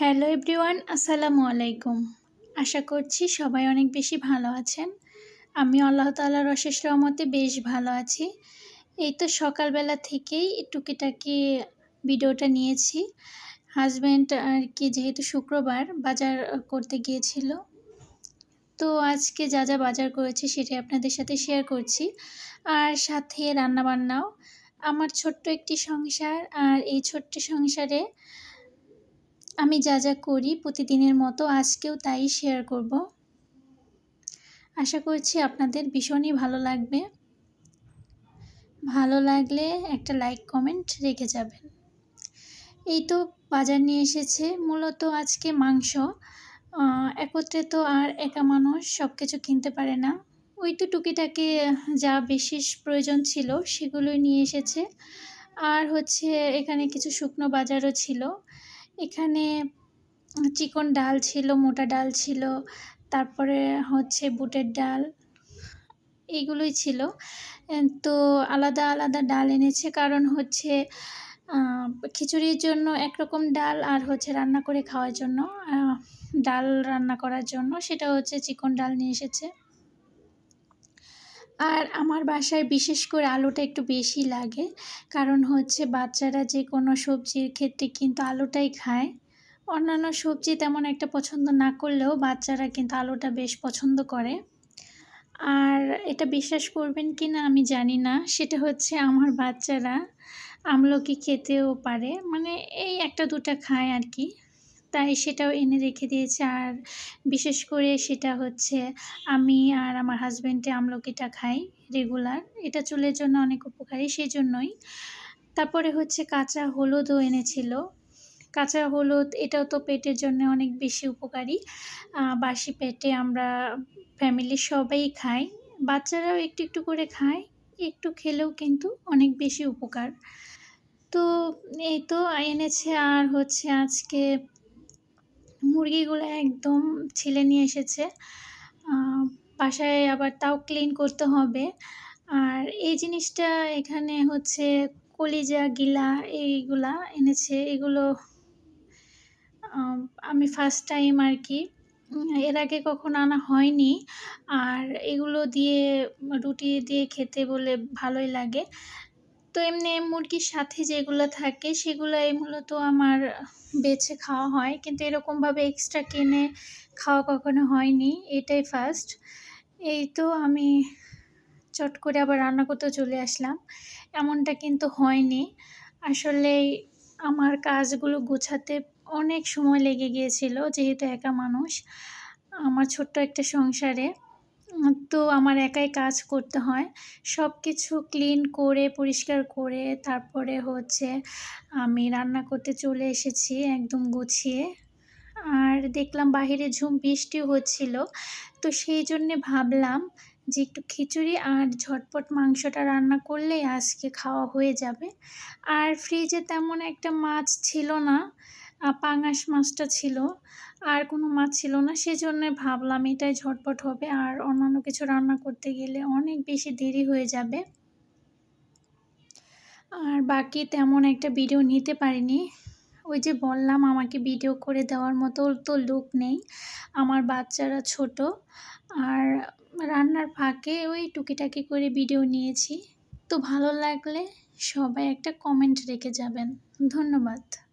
Hello everyone, আসসালামু আলাইকুম। আশা করছি সবাই অনেক বেশি ভালো আছেন। আমি আল্লাহ তালার অশেষ রহমতে বেশ ভালো আছি। এই তো সকালবেলা থেকেই টুকিটাকি ভিডিওটা নিয়েছি। হাজব্যান্ড আর কি যেহেতু শুক্রবার বাজার করতে গিয়েছিল, তো আজকে যা যা বাজার করেছি সেটাই আপনাদের সাথে শেয়ার করছি। আর সাথে রান্নাবান্নাও। আমার ছোট্ট একটি সংসার আর এই ছোট্ট সংসারে আমি যা যা করি প্রতিদিনের মতো আজকেও তাই শেয়ার করব। আশা করছি আপনাদের ভীষণই ভালো লাগবে। ভালো লাগলে একটা লাইক কমেন্ট রেখে যাবেন। এই তো বাজার নিয়ে এসেছে, মূলত আজকে মাংস। একত্রে তো আর একা মানুষ সব কিছু কিনতে পারে না। ওই তো টুকিটাকে যা বিশেষ প্রয়োজন ছিল সেগুলোই নিয়ে এসেছে। আর হচ্ছে এখানে কিছু শুকনো বাজারও ছিল। এখানে চিকন ডাল ছিল, মোটা ডাল ছিল, তারপরে হচ্ছে বুটের ডাল, এইগুলোই ছিল। তো আলাদা আলাদা ডাল এনেছে, কারণ হচ্ছে খিচুড়ির জন্য একরকম ডাল আর হচ্ছে রান্না করে খাওয়ার জন্য ডাল রান্না করার জন্য, সেটা হচ্ছে চিকন ডাল নিয়ে এসেছে। আর আমার বাসায় বিশেষ করে আলুটা একটু বেশি লাগে। কারণ হচ্ছে বাচ্চারা যে কোনো সবজির ক্ষেত্রে কিন্তু আলুটাই খায়। অন্যান্য সবজি তেমন একটা পছন্দ না করলেও বাচ্চারা কিন্তু আলুটা বেশ পছন্দ করে। আর এটা বিশ্বাস করবেন কি না আমি জানি না। সেটা হচ্ছে আমার বাচ্চারা আমলকি খেতেও পারে। মানে এই একটা দুটা খায় আর কি। তাই সেটাও এনে রেখে দিয়েছে। আর বিশেষ করে সেটা হচ্ছে আমি আর আমার হাজব্যান্ডে আমলকিটা খাই রেগুলার এটা চুলের জন্য অনেক উপকারী সেই জন্যই তারপরে হচ্ছে কাঁচা হলুদও এনেছিল। কাঁচা হলুদ, এটাও তো পেটের জন্য অনেক বেশি উপকারী। বাসি পেটে আমরা ফ্যামিলির সবাই খাই। বাচ্চারাও একটু একটু করে খায়, একটু খেলেও কিন্তু অনেক বেশি উপকার। তো এই তো এনেছে আর হচ্ছে আজকে মুরগিগুলো একদম ছেলে নিয়ে এসেছে। বাসায় আবার তাও ক্লিন করতে হবে। আর এই জিনিসটা এখানে হচ্ছে কলিজা, গিলা এইগুলা এনেছে। এগুলো আমি ফার্স্ট টাইম আর কি। এর আগে কখনো আনা হয়নি। আর এগুলো দিয়ে, রুটি দিয়ে খেতে বলে ভালোই লাগে। তো এমনি মুরগির সাথে যেগুলো থাকে সেগুলোই মূলত আমার বেছে খাওয়া হয়। কিন্তু এরকমভাবে এক্সট্রা কিনে খাওয়া কখনো হয়নি, এটাই ফার্স্ট এই তো আমি চট করে আবার রান্না করতে চলে আসলাম। এমনটা কিন্তু হয়নি। আসলে আমার কাজগুলো গোছাতে অনেক সময় লেগে গিয়েছিল, যেহেতু একা মানুষ। আমার ছোট্ট একটা সংসারে। তো আমার একাই কাজ করতে হয়। সব কিছু ক্লিন করে, পরিষ্কার করে, তারপরে হচ্ছে আমি রান্না করতে চলে এসেছি একদম গুছিয়ে। আর দেখলাম বাহিরে ঝুম বৃষ্টি হচ্ছিল, তো সেই জন্যে ভাবলাম যে একটু খিচুড়ি আর ঝটপট মাংসটা রান্না করলেই আজকে খাওয়া হয়ে যাবে। আর ফ্রিজে তেমন একটা মাছ ছিল না পাঙাশ মাছটা ছিল। আর কোনো মাছ ছিল না, সেজন্য ভাবলাম এটাই ঝটপট হবে। আর অন্যান্য কিছু রান্না করতে গেলে অনেক বেশি দেরি হয়ে যাবে। আর বাকি তেমন একটা ভিডিও নিতে পারিনি। ওই যে বললাম, আমাকে ভিডিও করে দেওয়ার মতো তো লুক নেই। আমার বাচ্চারা ছোট। আর রান্নার ফাঁকে ওই টুকিটাকি করে ভিডিও নিয়েছি। তো ভালো লাগলে সবাই একটা কমেন্ট রেখে যাবেন। ধন্যবাদ।